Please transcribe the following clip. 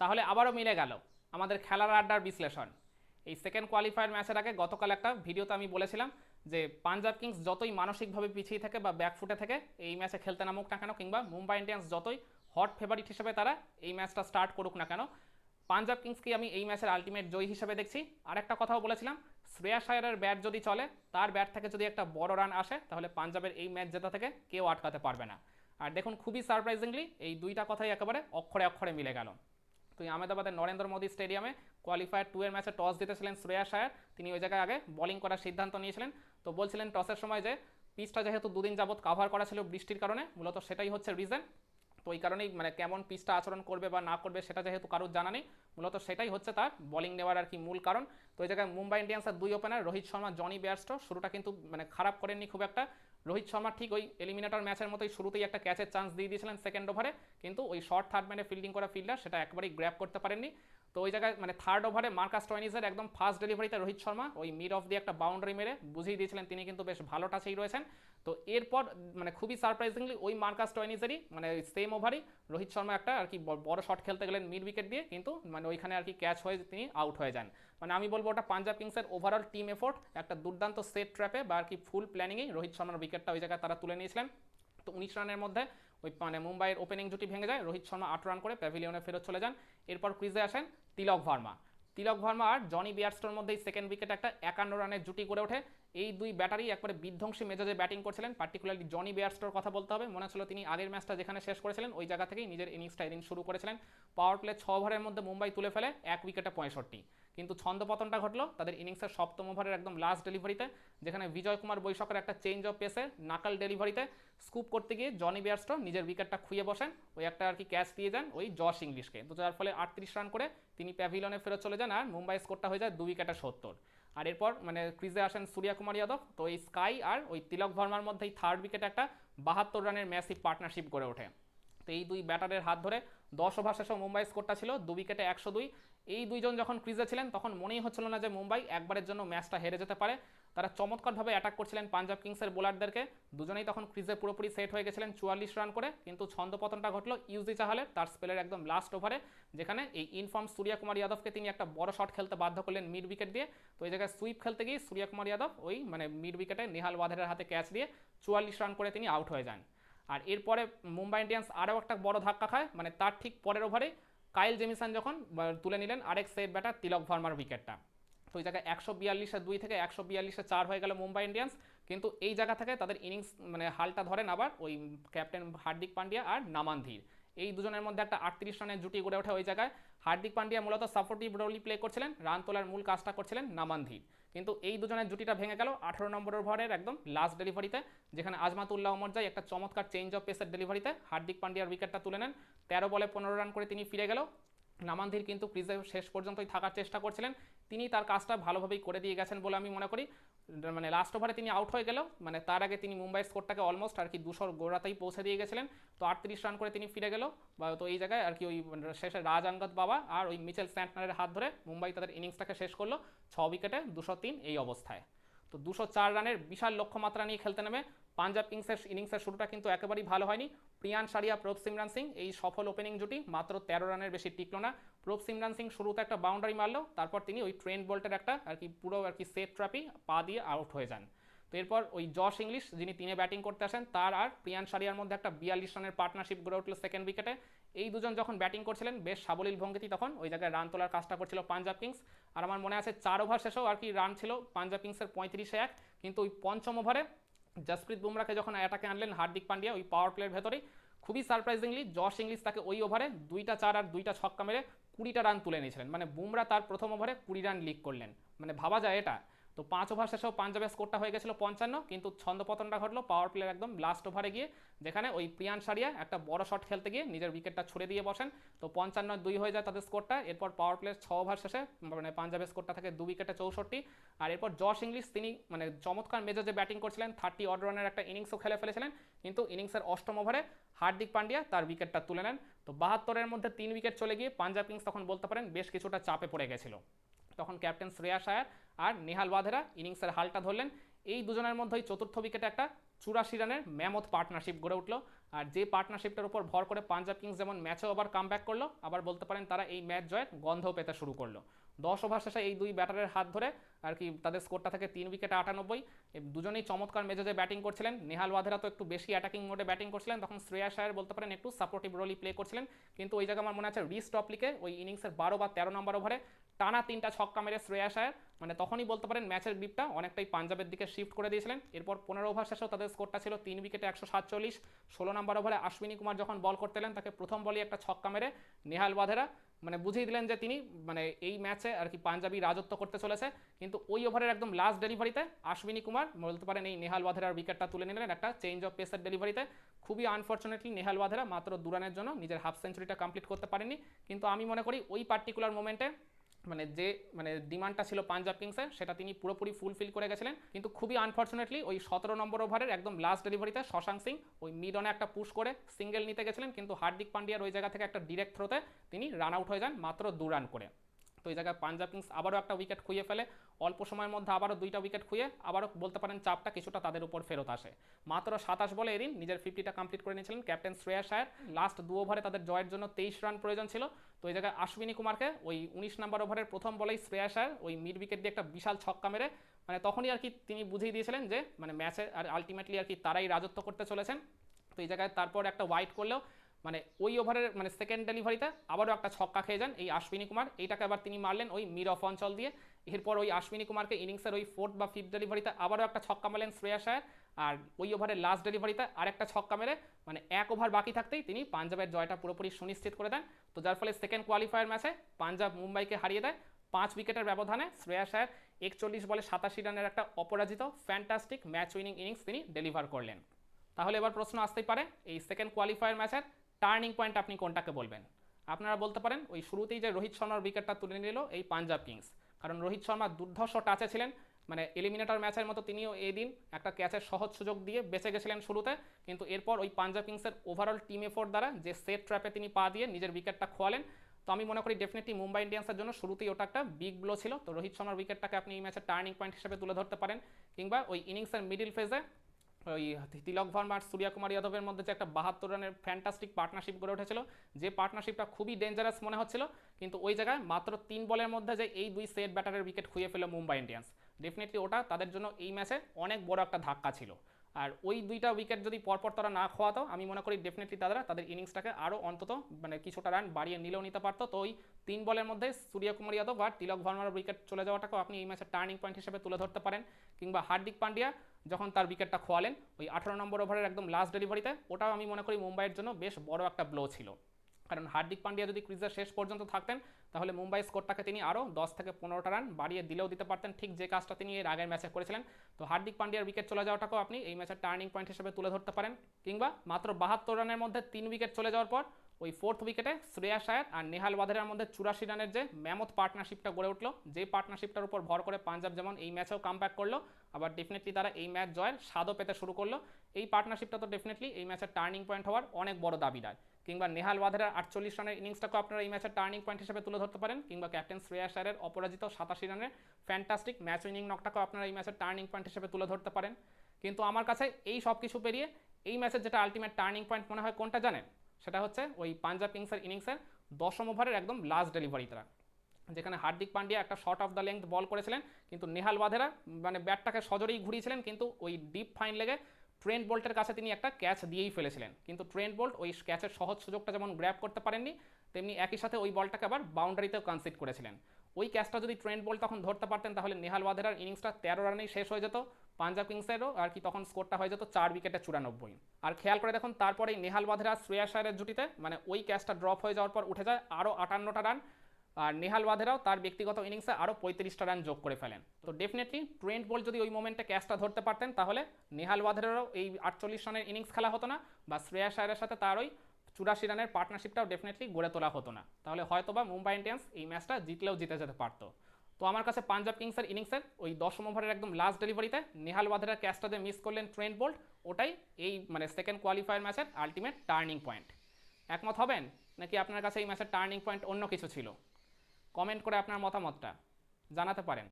তাহলে আবারও মিলে গেল আমাদের খেলার আড্ডার বিশ্লেষণ। এই সেকেন্ড কোয়ালিফায়ার ম্যাচের আগে গতকাল একটা ভিডিওতে আমি বলেছিলাম যে পাঞ্জাব কিংস যতই মানসিকভাবে পিছিয়ে থাকে বা ব্যাকফুটে থেকে, এই ম্যাচে খেলতে নামুক না কেন কিংবা মুম্বাই ইন্ডিয়ান্স যতই হট ফেভারিট হিসেবে তারা এই ম্যাচটা স্টার্ট করুক না কেন, পাঞ্জাব কিংসকে আমি এই ম্যাচের আলটিমেট জয়ী হিসেবে দেখছি। আর একটা কথাও বলেছিলাম, শ্রেয়া শায়ারের ব্যাট যদি চলে, তার ব্যাট থেকে যদি একটা বড় রান আসে, তাহলে পাঞ্জাবের এই ম্যাচ জেতা থেকে কেউ আটকাতে পারবে না। আর দেখুন, খুবই সারপ্রাইজিংলি এই দুইটা কথাই একেবারে অক্ষরে অক্ষরে মিলে গেল। তো এই আহমেদাবাদের নরেন্দ্র মোদী স্টেডিয়ামে কোয়ালিফায়ার টু এর ম্যাচে টস জিতেছিলেন শ্রেয়া শায়ার। তিনি ওই জায়গায় আগে বোলিং করার সিদ্ধান্ত নিয়েছিলেন। তো বলছিলেন টসের সময় যে পিচটা যেহেতু দুদিন যাবৎ কাভার করা ছিল বৃষ্টির কারণে, মূলত সেটাই হচ্ছে রিজন তো ওই কারণেই মানে কেমন পিচটা আচরণ করবে বা না করবে সেটা যেহেতু কারোর জানা নেই, মূলত সেটাই হচ্ছে তার বোলিং নেওয়ার আর কি মূল কারণ। তো ওই জায়গায় মুম্বাই ইন্ডিয়ান্সের দুই opener Rohit Sharma, Jonny Bairstow শুরুটা কিন্তু মানে খারাপ করেননি খুব একটা। রোহিত শর্মা ঠিক ওই এলিমিনেটর ম্যাচের মতোই শুরুতেই একটা ক্যাচের চান্স দিয়ে দিয়েছিলেন সেকেন্ড ওভারে কিন্তু ওই শর্ট থার্ড ম্যানে ফিল্ডিং করা ফিল্ডার সেটা একবারেই গ্র্যাপ করতে পারেননি। তো ওই জায়গায় মানে থার্ড ওভারে মার্কাস টয়নিসের একদম ফার্স্ট ডেলিভারিতে রোহিত শর্মা ওই মিড অফ দিয়ে একটা বাউন্ডারি মেরে বুঝিয়ে দিয়েছিলেন। তিনি কিন্তু বেশ ভালো টাচেই রয়েছেন। তো এরপর মানে খুবই সারপ্রাইজিংলি ওই মার্কাস টয়নিসেরই মানে সেম ওভারই রোহিত শর্মা একটা আর কি বড় শট খেলতে গেলেন মিড উইকেট দিয়ে, কিন্তু মানে ওইখানে আর কি ক্যাচ হয়ে তিনি আউট হয়ে যান। মানে আমি বলব ওটা পাঞ্জাব কিংসের ওভারঅল টিম এফোর্ট একটা দুর্দান্ত সেট ট্র্যাপে বা আর কি ফুল প্ল্যানিংয়েই রোহিত শর্মার উইকেটটা ওই জায়গায় তারা তুলে নিয়েছিলেন। তো উনিশ রানের মধ্যে ওই মানে মুম্বাইয়ের ওপেনিং জুটি ভেঙে যায়, রোহিত শর্মা আট রান করে প্যাভিলিয়নে ফেরত চলে যান। এরপর ক্রিজে আসেন তিলক ভার্মা। তিলক ভার্মা আর জনি বিয়ারস্টোর মধ্যেই সেকেন্ড উইকেট একটা একান্ন রানের জুটি করে ওঠে। এই দুই ব্যাটারি একবারে বিধ্বংসী মেজাজে ব্যাটিং করছিলেন পার্টিকুলারলি জনি বিয়ারস্টোর কথা বলতে হবে। মনে ছিল তিনি আগের ম্যাচটা যেখানে শেষ করেছিলেন, ওই জায়গা থেকেই নিজের ইনিংসটা এদিন শুরু করেছিলেন। পাওয়ার প্লে ছ ওভারের মধ্যে মুম্বাই তুলে ফেলে, এক উইকেটে পঁয়ষট্টি। কিন্তু ছন্দপতনটা ঘটলো, তাদের ইনিংসের সপ্তম ওভারের একদম লাস্ট ডেলিভারিতে যেখানে বিজয় কুমার বৈশাখের একটা চেঞ্জ অফ পেসে নাকাল ডেলিভারিতে স্কুপ করতে গিয়ে জনি বিয়ারস্টো নিজের উইকেটটা খুঁয়ে বসেন, ওই একটা আর কি ক্যাচ দিয়ে যান ওই জশ ইংলিশকে তো যার ফলে আটত্রিশ রান করে তিনি প্যাভিলনে ফেরত চলে যান আর মুম্বাই স্কোরটা হয়ে যায় দু উইকেটে সত্তর। আর এরপর মানে ক্রিজে আসেন সূর্যা কুমার যাদব, তো এই স্কাই আর ওই তিলক ভার্মার মধ্যেই থার্ড উইকেটে একটা বাহাত্তর রানের ম্যাসিভ পার্টনারশিপ গড়ে ওঠে। তো এই দুই ব্যাটারের হাত ধরে দশ ওভার শেষে মুম্বাই স্কোরটা ছিল দু উইকেটে একশো দুই। এই দুইজন যখন ক্রিজে ছিলেন, তখন মনেই হচ্ছিল না যে মুম্বাই একবারের জন্য ম্যাচটা হেরে যেতে পারে। তারা চমৎকারভাবে অ্যাটাক করছিলেন পাঞ্জাব কিংসের বোলারদেরকে দুজনেই তখন ক্রিজে পুরোপুরি সেট হয়ে গেছিলেন চুয়াল্লিশ রান করে। কিন্তু ছন্দপতনটা ঘটলো ইউজি চাহালের তার স্পেলের একদম লাস্ট ওভারে যেখানে এই ইনফর্ম সূর্যা কুমার যাদবকে তিনি একটা বড় শট খেলতে বাধ্য করলেন মিড উইকেট দিয়ে। তো এই জায়গায় সুইপ খেলতে গিয়ে সূর্যা কুমার যাদব ওই মানে মিড উইকেটে নেহাল ওয়াধেরের হাতে ক্যাচ দিয়ে চুয়াল্লিশ রান করে তিনি আউট হয়ে যান। আর এরপরে মুম্বাই ইন্ডিয়ান্স আরও একটা বড় ধাক্কা খায় মানে তার ঠিক পরের ওভারে কাইল জেমিসন যখন তুলে নিলেন আরেক সেট ব্যাটার তিলক ভার্মার উইকেটটা তো ওই জায়গায় একশো বিয়াল্লিশে দুই থেকে একশো বিয়াল্লিশে চার হয়ে গেল মুম্বাই ইন্ডিয়ান্স। কিন্তু এই জায়গা থেকে তাদের ইনিংস মানে হালটা ধরেন আবার ওই ক্যাপ্টেন হার্দিক পান্ডিয়া আর নামানধীর এই দুজনের মধ্যে একটা আটত্রিশ রানের জুটি গড়ে ওঠে ওই জায়গায়। হার্দিক পান্ডিয়া মূলত সাপোর্টিভ রোলই প্লে করছিলেন, রান তোলার মূল কাজটা করছিলেন নামানধীর কিন্তু এই দুজনের জুটিটা ভেঙে গেল আঠারো নম্বর ওভারের একদম লাস্ট ডেলিভারিতে যেখানে আজমাতুল্লাহ ওমরজাই একটা চমৎকার চেঞ্জ অফ পেসের ডেলিভারিতে হার্দিক পান্ডিয়ার উইকেটটা তুলে নেন। তেরো বলে পনেরো রান করে তিনি ফিরে গেল। নামানধীর কিন্তু ক্রিজে শেষ পর্যন্তই থাকার চেষ্টা করছিলেন। তিনি তার কাজটা ভালোভাবেই করে দিয়ে গেছেন বলে আমি মনে করি। মানে লাস্ট ওভারে তিনি আউট হয়ে গেল মানে তার আগে তিনি মুম্বাই স্কোরটাকে অলমোস্ট আর কি দুশোর গোড়াতেই পৌঁছে দিয়ে গেছিলেন। তো আটত্রিশ রান করে তিনি ফিরে গেল। বা তো এই জায়গায় আর কি ওই শেষে রাজ আঙ্গদ বাবা আর ওই মিচেল স্যান্টনারের হাত ধরে মুম্বাই তাদের ইনিংসটাকে শেষ করল। ছ উইকেটে দুশো তিন এই অবস্থায়। তো দুশো চার রানের বিশাল লক্ষ্যমাত্রা নিয়ে খেলতে নেমে পাঞ্জাব কিংসের ইনিংসের শুরুটা কিন্তু একেবারেই ভালো হয়নি। প্রিয়ান সারিয়া প্রভ সিমরান সিং, এই সফল ওপেনিং জুটি মাত্র তেরো রানের বেশি টিকলো না। প্রভ সিমরান সিং শুরুতে একটা বাউন্ডারি মারলো, তারপর তিনি ওই ট্রেন্ড বোল্টের একটা আর কি পুরো আর কি সেফ ট্র্যাপই পা দিয়ে আউট হয়ে যান। তো এরপর ওই জশ ইংলিশ যিনি তিনে ব্যাটিং করতে আসেন, তার আর প্রিয়ান সারিয়ার মধ্যে একটা বিয়াল্লিশ রানের পার্টনারশিপ গড়ে উঠল সেকেন্ড উইকেটে এই দুজন যখন ব্যাটিং করছিলেন, বেশ সাবলীল ভঙ্গিতেই তখন ওই জায়গায় রান তোলার কাজটা করছিল পাঞ্জাব কিংস। আর আমার মনে আছে চার ওভার শেষেও আর কি রান ছিল পাঞ্জাব কিংসের পঁয়ত্রিশে এক, কিন্তু ওই পঞ্চম ওভারে জসপ্রীত বুমরাকে যখন অ্যাটাকে আনলেন হার্দিক পান্ডিয়া, ওই পাওয়ার প্লের ভেতরেই, খুবই সারপ্রাইজিংলি জশ ইংলিশ তাকে ওই ওভারে দুইটা চার আর দুইটা ছক্কা মেরে কুড়িটা রান তুলে নিয়েছিলেন মানে বুমরা তার প্রথম ওভারে কুড়ি রান লিক করলেন। মানে ভাবা যায় এটা। তো পাঁচ ওভার শেষেও পাঞ্জাবের স্কোরটা হয়ে গেছিল পঞ্চান্ন, কিন্তু ছন্দপতনটা ঘটলো পাওয়ার প্লেয়ার একদম লাস্ট ওভারে গিয়ে, যেখানে ওই প্রিয়ান সারিয়া একটা বড় শট খেলতে গিয়ে নিজের উইকেটটা ছুড়ে দিয়ে বসেন। তো পঞ্চান্ন দুই হয়ে যায় তাদের স্কোরটা এরপর পাওয়ার প্লেয়ার ছ ওভার শেষে মানে পাঞ্জাবের স্কোরটা থাকে দু উইকেটে চৌষট্টি। আর এরপর জশ ইংলিশ তিনি মানে চমৎকার মেজাজে ব্যাটিং করছিলেন থার্টি অড রানের একটা ইনিংসও খেলে ফেলেছিলেন, কিন্তু ইনিংসের অষ্টম ওভারে হার্দিক পান্ডিয়া তার উইকেটটা তুলে নেন। তো বাহাত্তরের মধ্যে তিন উইকেট চলে গিয়ে পাঞ্জাব কিংস তখন বলতে পারেন, বেশ কিছুটা চাপে পড়ে গেছিল। তখন ক্যাপ্টেন শ্রেয়া শায়ার আর নেহাল বাধেরা ইনিংসের হালটা ধরলেন। এই দুজনের মধ্যেই চতুর্থ উইকেটে একটা চুরাশি রানের ম্যামথ পার্টনারশিপ গড়ে উঠল। আর যে পার্টনারশিপটার উপর ভর করে পাঞ্জাব কিংস যেমন ম্যাচেও আবার কাম ব্যাক করল, আবার বলতে পারেন তারা এই ম্যাচ জয়ের গন্ধও পেতে শুরু করল। দশ ওভার শেষে এই দুই ব্যাটারের হাত ধরে আর কি তাদের স্কোরটা থেকে তিন উইকেটে আটানব্বই। দুজনেই চমৎকার মেজাজে ব্যাটিং করছিলেন। নেহাল ওয়াধেরা তো একটু বেশি অ্যাটাকিং মোডে ব্যাটিং করছিলেন। তখন শ্রেয়া শায়ার বলতে পারেন একটু সাপোর্টিভ রোলই প্লে করছিলেন। কিন্তু ওই জায়গায় আমার মনে আছে রিস টপলিকে ওই ইনিংসের বারো বা তেরো নম্বর ওভারে টানা তিনটা ছক্কা মেরে শ্রেয়া শায়ার মানে তখনই বলতে পারেন ম্যাচের গ্রিপটা অনেকটাই পাঞ্জাবের দিকে শিফট করে দিয়েছিলেন। এরপর পনেরো ওভার শেষেও তাদের স্কোরটা ছিল তিন উইকেটে একশো সাতচল্লিশ। ষোলো নম্বর ওভারে আশ্বিনী কুমার যখন বল করতে এলেন, তাকে প্রথম বলই একটা ছক্কা মেরে নেহাল ওয়াধেরা। মানে বুঝিয়ে দিলেন যে তিনি মানে এই ম্যাচে আর কি পাঞ্জাবি রাজত্ব করতে চলেছে। কিন্তু ওই ওভারের একদম লাস্ট ডেলিভারিতে আশ্বিনী কুমার, বলতে পারেন এই নেহাল ওয়াধেরার উইকেটটা তুলে নিলেন একটা চেঞ্জ অফ পেসার ডেলিভারিতে খুবই আনফর্চুনেটলি নেহাল ওয়াধেরা মাত্র দুরানের জন্য নিজের হাফ সেঞ্চুরিটা কমপ্লিট করতে পারেনি কিন্তু আমি মনে করি ওই পার্টিকুলার মোমেন্টে মানে যে মানে ডিমান্ডটা ছিল পাঞ্জাব কিংসের সেটা তিনি পুরোপুরি ফুলফিল করে গেছিলেন। কিন্তু খুবই আনফর্চুনেটলি ওই সতেরো নম্বর ওভারের একদম লাস্ট ডেলিভারিতে শশাঙ্ক সিং ওই মিড অনে একটা পুশ করে সিঙ্গেল নিতে গেছিলেন। কিন্তু হার্দিক পান্ডিয়ার ওই জায়গা থেকে একটা ডিরেক্ট থ্রোতে তিনি রান আউট হয়ে যান মাত্র দু রান করে। তো এই জায়গায় পাঞ্জাব কিংস আবারও একটা উইকেট খুইয়ে ফেলে। অল্প সময়ের মধ্যে আবারও দুইটা উইকেট খুইয়ে আবারও বলতে পারেন চাপটা কিছুটা তাদের উপর ফেরত আসে। মাত্র সাতাশ বলে এদিন নিজের ফিফটিটা কমপ্লিট করে নিয়েছিলেন ক্যাপ্টেন শ্রেয়া শায়ার। লাস্ট দু ওভারে তাদের জয়ের জন্য তেইশ রান প্রয়োজন ছিল। তো এই জায়গায় আশ্বিনী কুমারকে ওই উনিশ নম্বর ওভারের প্রথম বলেই শ্রেয়া শায়ার ওই মিড উইকেট দিয়ে একটা বিশাল ছক্কা মেরে মানে তখনই আর কি তিনি বুঝিয়ে দিয়েছিলেন যে মানে ম্যাচে আর আলটিমেটলি আর কি তারাই রাজত্ব করতে চলেছেন। তো এই জায়গায় তারপর একটা ওয়াইট করলেও মানে ওই ওভারের মানে সেকেন্ড ডেলিভারিতে আবারও একটা ছক্কা খেয়ে যান এই আশ্বিনী কুমার। এইটাকে আবার তিনি মারলেন ওই মিড অফ অঞ্চল দিয়ে। এরপর ওই আশ্বিনী কুমারকে ইনিংসের ওই ফোর্থ বা ফিফথ ডেলিভারিতে আবারও একটা ছক্কা মারলেন শ্রেয়া শায়ার। আর ওই ওভারের লাস্ট ডেলিভারিতে আরেকটা ছক্কা মেরে মানে এক ওভার বাকি থাকতেই তিনি পাঞ্জাবের জয়টা পুরোপুরি সুনিশ্চিত করে দেন। তো যার ফলে সেকেন্ড কোয়ালিফায়ার ম্যাচে পাঞ্জাব মুম্বাইকে হারিয়ে দেয়। পাঁচ উইকেটের ব্যবধানে শ্রেয়া শায়ার একচল্লিশ বলে সাতাশি রানের একটা অপরাজিত ফ্যান্টাস্টিক ম্যাচ উইনিং ইনিংস তিনি ডেলিভার করলেন। তাহলে এবার প্রশ্ন আসতেই পারে, এই সেকেন্ড কোয়ালিফায়ার ম্যাচের টার্নিং পয়েন্ট আপনি কোনটাকে বলবেন? আপনারা বলতে পারেন, ওই শুরুতেই যে রোহিত শর্মার উইকেটটা তুলে নিল এই পাঞ্জাব কিংস। কারণ রোহিত শর্মা দুর্ধর্ষ টাচে ছিলেন মানে এলিমিনেটর ম্যাচের মতো তিনিও এই দিন একটা ক্যাচের সহজ সুযোগ দিয়ে বেঁচে গেছিলেন শুরুতে। কিন্তু এরপর ওই পাঞ্জাব কিংসের ওভারঅল টিম এফোর্ট দ্বারা যে সেট ট্র্যাপে তিনি পা দিয়ে নিজের উইকেটটা খোয়ালেন, তো আমি মনে করি ডেফিনেটলি মুম্বাই ইন্ডিয়ান্সের জন্য শুরুতেই ওটা একটা বিগ ব্লো ছিল। তো রোহিত শর্মার উইকেটটাকে আপনি এই ম্যাচের টার্নিং পয়েন্ট হিসেবে তুলে ধরতে পারেন, কিংবা ওই ইনিংসের মিডিল ফেজে ওই তিলক ভার্মা আর সূর্যকুমার যাদবের মধ্যে যে একটা বাহাত্তর রানের ফ্যান্টাস্টিক পার্টনারশিপ গড়ে উঠেছিল, যে পার্টনারশিপটা খুবই ডেঞ্জারাস মনে হচ্ছিল, কিন্তু ওই জায়গায় মাত্র তিন বলের মধ্যে যে এই দুই সেট ব্যাটারের উইকেট খুঁয়ে ফেলো মুম্বাই ইন্ডিয়ান্স। ডেফিনেটলি ওটা তাদের জন্য এই ম্যাচে অনেক বড় একটা ধাক্কা ছিল। আর ওই দুইটা উইকেট যদি পরপর তারা না খোয়াতো, আমি মনে করি ডেফিনেটলি তারা তাদের ইনিংসটাকে আরও অন্তত মানে কিছুটা রান বাড়িয়ে নিলেও নিতে পারতো। তো ওই তিন বলের মধ্যে সূর্যকুমার যাদব আর তিলক ভার্মার উইকেট চলে যাওয়াটাকেও আপনি এই ম্যাচের টার্নিং পয়েন্ট হিসেবে তুলে ধরতে পারেন। কিংবা হার্দিক পান্ডিয়া যখন তার উইকেটটা খোয়ালেন, ওই আঠারো নম্বর ওভারের একদম লাস্ট ডেলিভারিতে ওটাও আমি মনে করি মুম্বাইয়ের জন্য বেশ বড় একটা ব্লো ছিল। কারণ হার্দিক পান্ডিয়া যদি ক্রিজের শেষ পর্যন্ত থাকতেন, তাহলে মুম্বাই স্কোরটাকে তিনি আরও দশ থেকে পনেরোটা রান বাড়িয়ে দিলেও দিতে পারতেন। ঠিক যে কাজটা তিনি এর আগের ম্যাচে করেছিলেন। তো হার্দিক পান্ডিয়ার উইকেট চলে যাওয়াটাকেও আপনি এই ম্যাচের টার্নিং পয়েন্ট হিসেবে তুলে ধরতে পারেন। কিংবা মাত্র বাহাত্তর রানের মধ্যে তিন উইকেট চলে যাওয়ার পর ওই ফোর্থ উইকেটে শ্রেয়া শায়ার আর নেহাল ওয়াধেরার মধ্যে চুরাশি রানের যে ম্যামথ পার্টনারশিপটা গড়ে উঠল, যে পার্টনারশিপটার উপর ভর করে পাঞ্জাব যেমন এই ম্যাচেও কাম করল, আবার ডেফিনেটলি তারা এই ম্যাচ জয়ের স্বাদও পেতে শুরু করল। এই পার্টনারশিপটা তো ডেফিনেটলি এই ম্যাচের টার্নিং পয়েন্ট হওয়ার অনেক বড় দাবিদার কিংবা নেহাল ওয়াধেরার আটচল্লিশ রানের ইনিংসটাকেও আপনারা এই ম্যাচের টার্নিং পয়েন্ট হিসেবে তুলে ধরতে পারেন, কিংবা ক্যাপ্টেন শ্রেয়া শায়ারের অপরাজিত সাতাশি রানের ফ্যান্টাস্টিক ম্যাচ উইনিং নকটাকেও আপনারা এই ম্যাচের টার্নিং পয়েন্ট হিসেবে তুলে ধরতে পারেন। কিন্তু আমার কাছে এই সব কিছু পেরিয়ে এই ম্যাচের যেটা আলটিমেট টার্নিং পয়েন্ট মনে হয় কোনটা জানেন? সেটা হচ্ছে ওই পাঞ্জাব কিংসের ইনিংসের দশম ওভারের একদম লাস্ট ডেলিভারিটা যেখানে হার্দিক পান্ডিয়া একটা short of the length ball করেছিলেন, কিন্তু নেহাল বাধেরা মানে ব্যাটটাকে সজরেই ঘুরিয়েছিলেন, কিন্তু ওই ডিপ ফাইন লেগে ট্রেন্ট বোল্টের কাছে তিনি একটা ক্যাচ দিয়েই ফেলেছিলেন। কিন্তু ট্রেন্ট বোল্ট ওই ক্যাচের সহজ সুযোগটা যেমন গ্র্যাব করতে পারেননি, তেমনি একই সাথে ওই বলটাকে আবার বাউন্ডারিতেও কনসিড করেছিলেন। ওই ক্যাচটা যদি ট্রেন্ট বোল্ট তখন ধরতে পারতেন, তাহলে নেহাল ওয়াধেরার ইনিংসটা তেরো রানেই শেষ হয়ে যেত। পাঞ্জাব কিংসেরও আর কি তখন স্কোরটা হয়ে যেত চার উইকেটে চুরানব্বই। আর খেয়াল করে দেখুন, তারপরে নেহাল বাধেরা শ্রেয়া শায়ারের জুটিতে মানে ওই ক্যাচটা ড্রপ হয়ে যাওয়ার পর উঠে যায় আরও আটান্নটা রান আর নেহাল ওয়াধেরাও তার ব্যক্তিগত ইনিংসে আরও পঁয়ত্রিশটা রান যোগ করে ফেলেন। তো ডেফিনেটলি ট্রেন্ট বোল্ট যদি ওই মোমেন্টে ক্যাচটা ধরতে পারতেন, তাহলে নেহাল ওয়াধেরারও এই আটচল্লিশ রানের ইনিংস খেলা হতো না, বা শ্রেয়া শায়ারের সাথে তার ওই চুরাশি রানের পার্টনারশিপটাও ডেফিনেটলি গড়ে তোলা হতো না। তাহলে হয়তো বা মুম্বাই ইন্ডিয়ান্স এই ম্যাচটা জিতলেও জিতে যেতে পারতো। তো আমার কাছে পাঞ্জাব কিংসের ইনিংসের ওই দশম ওভারের একদম লাস্ট ডেলিভারিতে নেহাল ওয়াধেরা ক্যাচটা যে মিস করলেন ট্রেন্ট বোল্ট। ওটাই এই মানে সেকেন্ড কোয়ালিফায়ার ম্যাচের আলটিমেট টার্নিং পয়েন্ট একমত হবেন? নাকি আপনার কাছে এই ম্যাচের টার্নিং পয়েন্ট অন্য কিছু ছিল? কমেন্ট করে আপনার মতামতটা জানাতে পারেন।